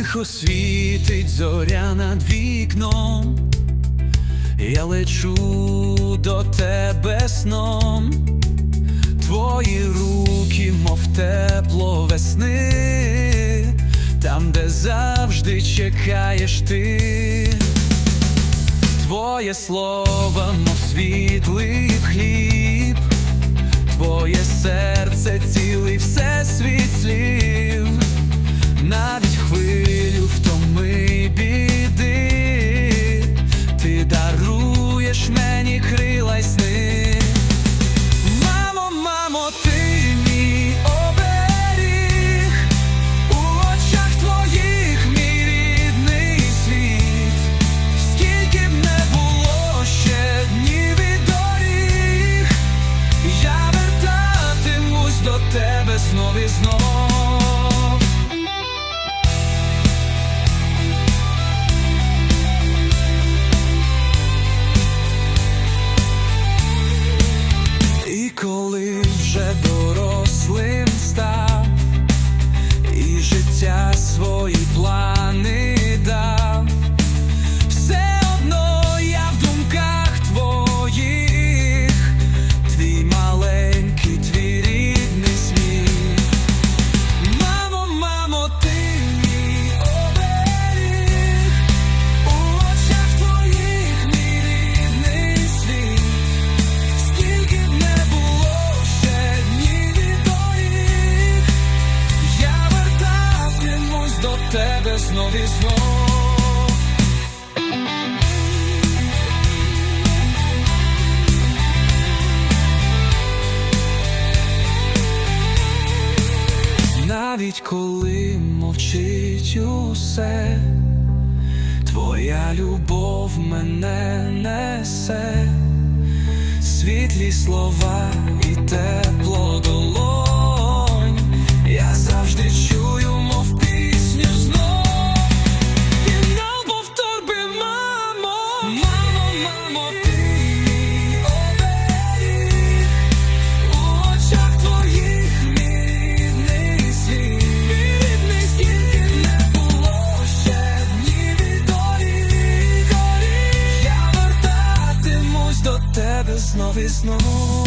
Тихо світить зоря над вікном, я лечу до тебе сном, твої руки, мов тепло весни, там, де завжди чекаєш ти, твоє слово, мов світлий хліб. Я вертатимусь до тебе знов і знов. знов і знов Навіть коли мовчить усе, твоя любов мене несе, світлі слова і те. знов і знов.